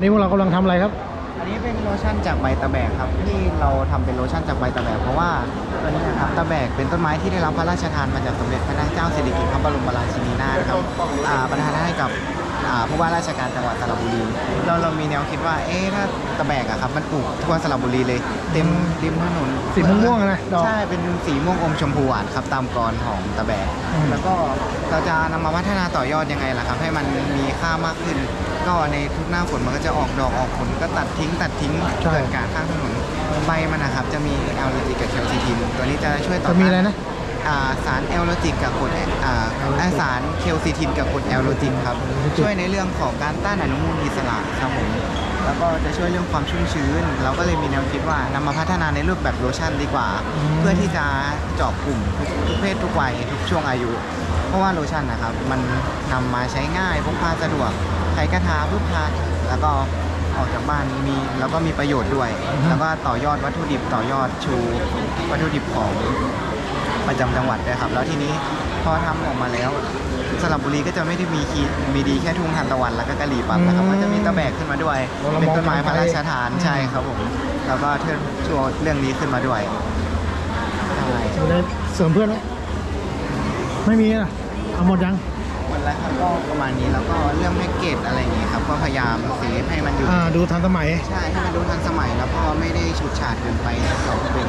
นี่พวกเรากำลังทำอะไรครับ อันนี้เป็นโลชั่นจากใบตะแบกครับที่เราทำเป็นโลชั่นจากใบตะแบกเพราะว่าตัวนี้นะครับตะแบกเป็นต้นไม้ที่ได้รับพระราชทานมาจากสมเด็จพระนางเจ้าสิริกิติ์พระบรมราชินีนาถครับอ่าประทานให้กับอ่าผู้ว่าราชการจังหวัดสระบุรีเราเรามีแนวคิดว่าเอ๊ะถ้าตะแบกอะครับมันปลูกทั่วสระบุรีเลย เต็มริมถนนสีม่วงๆอะนะดอกใช่เป็นสีม่วงอมชมพูหวานครับตามกรของตะแบกอืมแล้วก็เราจะนำมาพัฒนาต่อยอดยังไงล่ะครับ ให้มันมีค่ามากขึ้น ก็ในทุกหน้าฝนมันก็จะออกดอกออกผลก็ตัดทิ้งตัดทิ้งใช่ เกิดการข้างถนนใบมันนะครับจะมีแอลโลจิกกับเคลซิทินตัวนี้จะช่วยต่อจะมีอะไรนะ อ่าสารแอลโลจิกกับกรดอ่าอ่าสารเคลซิทินกับกรดแอลโลจิกครับ ช่วยในเรื่องของการต้านอนุมูลอิสระครับผมแล้วก็จะช่วยเรื่องความชุ่มชื้น เราก็เลยมีแนวคิดว่านำมาพัฒนาในรูปแบบโลชั่นดีกว่า อืม เพื่อที่จะเจาะกลุ่มทุกทุกเพศทุกวัยทุกช่วงอายุ เพราะว่าโลชั่นนะครับ มันนำมาใช้ง่ายพกพาสะดวกใครก็ทาปุ๊บทาแล้วก็ ออกจากบ้านมีแล้วก็มีประโยชน์ด้วย แล้วก็ต่อยอดวัตถุดิบต่อยอดชูวัตถุดิบของประจำจังหวัดด้วยครับ แล้วทีนี้พอทำออกมาแล้วสระบุรีก็จะไม่ได้มีคีมีดีแค่ทุ่งทานตะวันแล้วก็กะหรี่ปั๊บนะครับอืมก็จะมีตะแบกขึ้นมาด้วยโอ้เราเป็นมองต้นไม้พระราชทานอืมใช่ครับผมแล้วก็เทิดชัวเรื่องนี้ขึ้นมาด้วยใช่มีอะไรเสริมเพื่อนไหมไม่มีอะเอาหมดยังหมดแล้วครับก็ประมาณนี้แล้วก็เรื่องแพ็กเกจอะไรอย่างงี้ครับก็พยายามเซฟให้มันอยู่อ่า ดูทันสมัย ใช่ให้มันดูทันสมัยแล้วก็ไม่ได้ฉูดฉาดเกินไปเราเป็น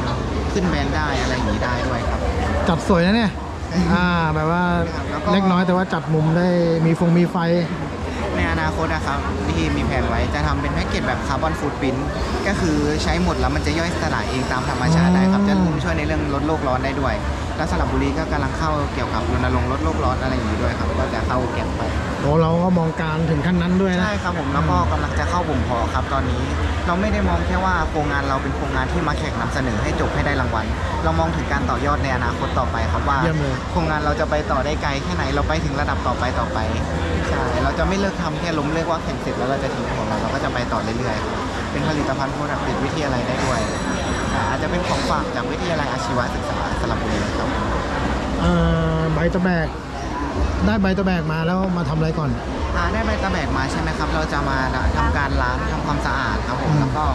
ขึ้นแบรนด์ได้อะไรอย่างนี้ได้ด้วยครับ จัดสวยนะเนี่ย อ่าแบบว่าแล้วก็ เล็กน้อยแต่ว่าจัดมุมได้มีฟงมีไฟ ในอนาคตนะครับที่มีแผนไว้จะทำเป็นแพ็กเกจแบบคาร์บอนฟูดพิ้นก็คือใช้หมดแล้วมันจะย่อยสลายเองตามธรรมชาติได้ครับ อืม จะช่วยในเรื่องลดโลกร้อนได้ด้วย แล้วสระบุรีก็กำลังเข้าเกี่ยวกับรณรงค์ลดโลกร้อนอะไรอย่างนี้ด้วยครับ ก็จะเข้าเก็บไป โอ้เราก็มองการถึงขั้นนั้นด้วยนะ ใช่ครับผมแล้วก็กำลังจะเข้าบ่มเพาะครับตอนนี้ เราไม่ได้มองแค่ว่าโครงงานเราเป็นโครงงานที่มาแข่งนำเสนอให้จบให้ได้รางวัล เรามองถึงการต่อยอดในอนาคตต่อไปครับว่า เยี่ยมเลย โครงงานเราจะไปต่อได้ไกลแค่ไหนเราไปถึงระดับต่อไปต่อไปใช่เราจะไม่เลิกทำแค่ล้มเลิกว่าแข่งเสร็จแล้วเราจะทิ้งของเราเราก็จะไปต่อเรื่อยๆครับเป็นผลิตภัณฑ์โปรดักต์ติดวิทยาลัยได้ด้วย อ่าอาจจะเป็นของฝากจากวิทยาลัยอาชีวศึกษาสระบุรีครับเอ่อใบตะแบก ได้ใบตะแบกมาแล้วมาทำอะไรก่อน อ่าได้ใบตะแบกมาใช่ไหมครับ เราจะมาทำการล้างทำความสะอาดครับผอืมมแล้วก็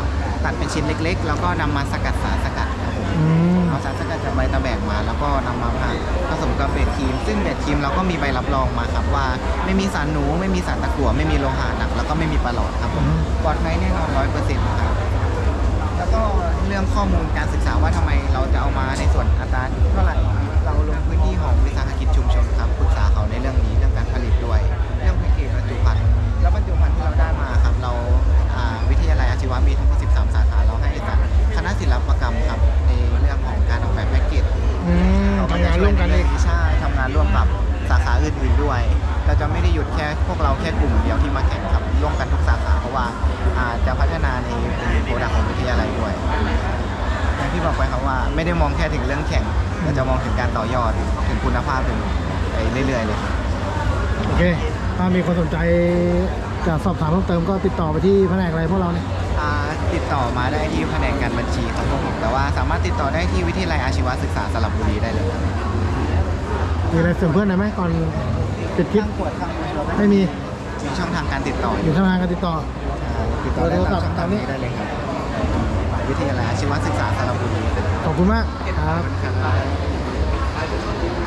ตัดเป็นชิ้นเล็ก ๆ แล้วก็นำมาสกัดสารสกัดครับผมอืมเอาสารสกัดจากใบตะแบกมา แล้วก็นำมาผสมกับเบสครีม ซึ่งเบสครีมเราก็มีใบรับรองมาครับว่า ไม่มีสารหนูไม่มีสารตะกั่วไม่มีโลหะหนักแล้วก็ไม่มีปลาหลอดครับผมอืมปลอดภัยแน่นอนร้อยเปอร์เซ็นต์ครับแล้ว ก็เรื่องข้อมูลการศึกษาว่าทำไมเราจะเอามาในส่วนอัตราเท่าไหร่เราลงพื้นที่ของวิสาหกิจชุมชนครับปรึกษาเขาในเรื่องนี้เรื่องการผลิตด้วย เรื่องแพ็กเกจบรรจุภัณฑ์แล้วบรรจุภัณฑ์ที่เราได้มาครับเราอ่าวิทยาลัยอาชีวะมีทั้งหมด13 สาขาเราให้จากคณะศิลปกรรมครับในเรื่องของการออกแบบแพ็กเกจอืมเราก็ทำจะงานช่ร่ววยมในกันเรื่เอองงนี้ใช่ทำงานร่วมกับสาขาอื่นๆด้วย เราจะไม่ได้หยุดแค่พวกเราแค่กลุ่มเดียวที่มาแข่งครับร่วมกันทุกสาขาเพราะว่าอ่าจะพัฒนาในโป รดักต์ของวิทยาลัยด้วยอย่างที่บอกไปครับว่าไม่ได้มองแค่ถึงเรื่องแข่งเราจะมองถึงการต่อยอดถึงคุณภาพถึงไปเรื่อยๆเลยครับโอเค ถ้ามีคนสนใจจะสอบถามเพิ่มเติมก็ติดต่อไปที่แผนกอะไรพวกเราเนี่ยอ่าติดต่อมาได้ที่แผนกการบัญชีครับผมแต่ว่าสามารถติดต่อได้ที่วิทยาลัยอาชีวศึกษาสระบุรีได้เลยครับมีอะไรเสริมเพื่อนได้ไหมก่อนปิดคลิป ข้างขวดข้างขวดไม่มี มีช่องทางการติดต่อออยู่ยู่ทางการติดต่อ ติดต่อได้เบอร์โทรศัตามพท์ช่องทางนี้ได้เลยครับวิทยาลัยอาชีวศึกษาสระบุรีครับขอบคุณมากครับครับ